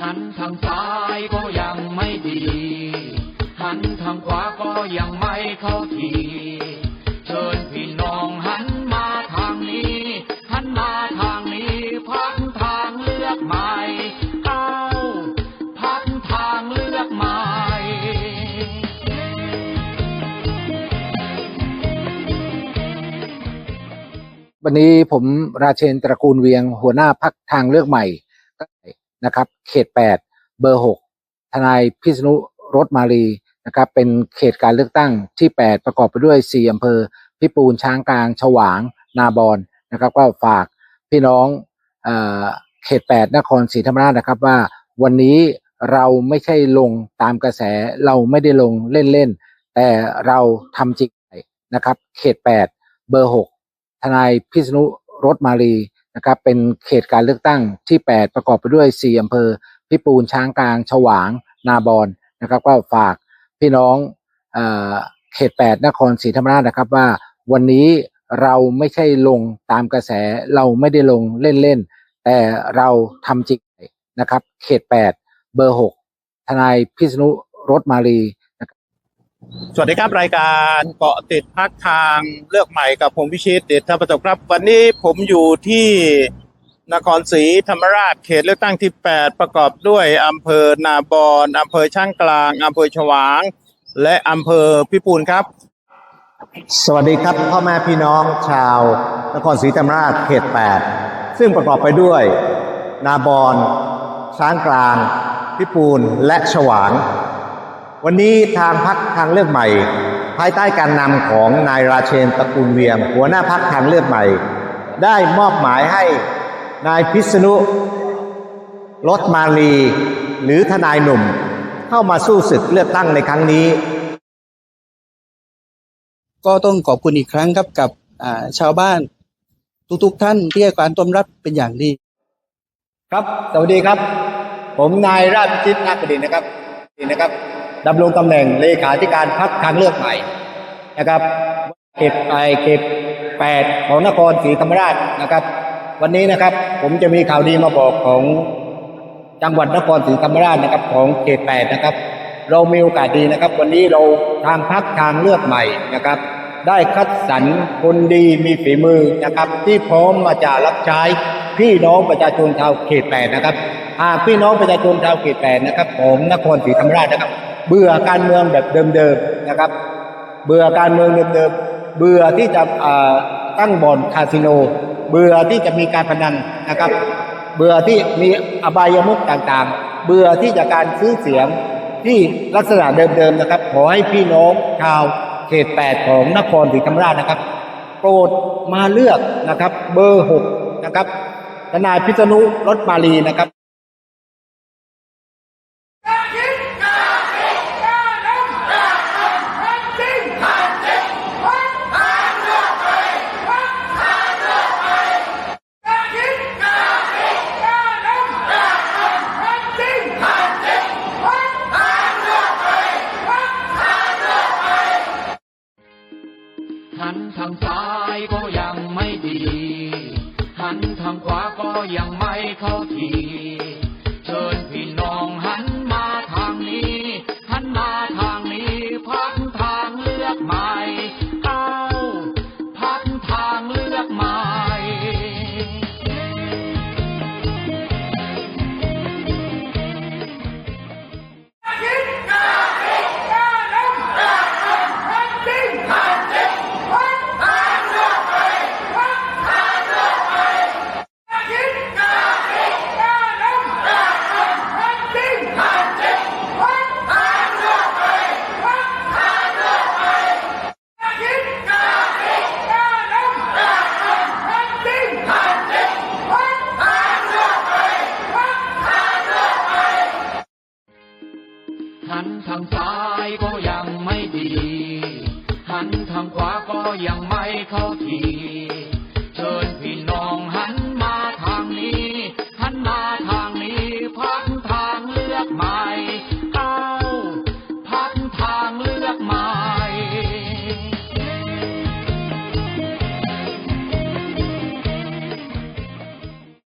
หันทางซ้ายก็ยังไม่ดี หันทางขวาก็ยังไม่เข้าที เชิญพี่น้องหันมาทางนี้ หันมาทางนี้พักทางเลือกใหม่เอาพักทางเลือกใหม่วันนี้ผมราเชนตระกูลเวียงหัวหน้าพักทางเลือกใหม่ นะครับ เขต 8 เบอร์ 6 ทนายพิษณุรถมาลีนะครับ เป็นเขตการเลือกตั้งที่ 8 ประกอบไปด้วย 4 อำเภอ พิปูนช้างกลาง ฉวาง นาบอนนะครับ ก็ฝากพี่น้องเอเขต 8 นครศรีธรรมราชนะครับว่าวันนี้เราไม่ใช่ลงตามกระแสเราไม่ได้ลงเล่นๆ แต่เราทำจริงนะครับ เขต 8 เบอร์ 6 ทนายพิษณุรถมาลี นะครับเป็นเขตการเลือกตั้งที่ 8 ประกอบไปด้วย 4อำเภอ พิปูนช้างกลาง ฉวาง นาบอนนะครับ ก็ฝากพี่น้องเอเขต 8 นครศรีธรรมราชนะครับว่าวันนี้เราไม่ใช่ลงตามกระแสเราไม่ได้ลงเล่นๆ แต่เราทำจริงนะครับ เขต 8 เบอร์ 6 ทนายพิษณุรถมาลี สวัสดีครับรายการเกาะติดพักทางเลือกใหม่กับผมพิชิตเดชธรรมประสบครับ วันนี้ผมอยู่ที่นครศรีธรรมราชเขตเลือกตั้งที่ 8 ประกอบด้วยอำเภอนาบอนอำเภอช่างกลางอำเภอฉวาง และอำเภอพิปูนครับ สวัสดีครับพ่อแม่พี่น้องชาว นครศรีธรรมราชเขต 8 ซึ่งประกอบไปด้วย นาบอนช้างกลาง พิปูนและฉวาง วันนี้ทางพักทางเลือกใหม่ ภายใต้การนำของนายราเชนตระกูลเวียงหัวหน้าพักทางเลือกใหม่ ได้มอบหมายให้นายพิษณุรถมาลีหรือทนายหนุ่ม เข้ามาสู้ศึกเลือกตั้งในครั้งนี้ ก็ต้องขอบคุณอีกครั้งครับกับอ่าชาวบ้านทุกๆท่านที่ให้การต้อนรับเป็นอย่างดี ครับ สวัสดีครับ ผมนายราชพิชิตนาคดินนะครับนี่นะครับ ดำรงตำแหน่งเลขาธิการพรรคทางเลือกใหม่นะครับเขตไอเขตแปดของนครศรีธรรมราชนะครับ วันนี้นะครับผมจะมีข่าวดีมาบอกของจังหวัดนครศรีธรรมราชนะครับ ของเขตแปดนะครับ เรามีโอกาสดีนะครับ วันนี้เราทางพรรคทางเลือกใหม่นะครับ ได้คัดสรรคนดีมีฝีมือนะครับ ที่พร้อมมาจะรับใช้พี่น้องประชาชนชาวเขตแปดนะครับหากพี่น้องประชาชนชาวเขตแปดนะครับ ของนครศรีธรรมราชนะครับ เบื่อการเมืองแบบเดิมๆนะครับ เบื่อการเมืองเดิมๆเบื่อที่จะตั้งบ่อนคาสิโน เบื่อที่จะมีการพนันนะครับ เบื่อที่มีอบายมุขต่างๆ เบื่อที่จะการซื้อเสียงที่ลักษณะเดิมๆนะครับ ขอให้พี่น้องชาวเขตแปดของนครศรีธรรมราชนะครับโปรดมาเลือกนะครับ เบอร์หกนะครับทนายพิษณุรถมาลีนะครับันทางซ้ายก็ยังไม่ดี หันทางขวาก็ยังไม่เข้าที หันทางซ้ายก็ยังไม่ดี หันทางขวาก็ยังไม่เข้าที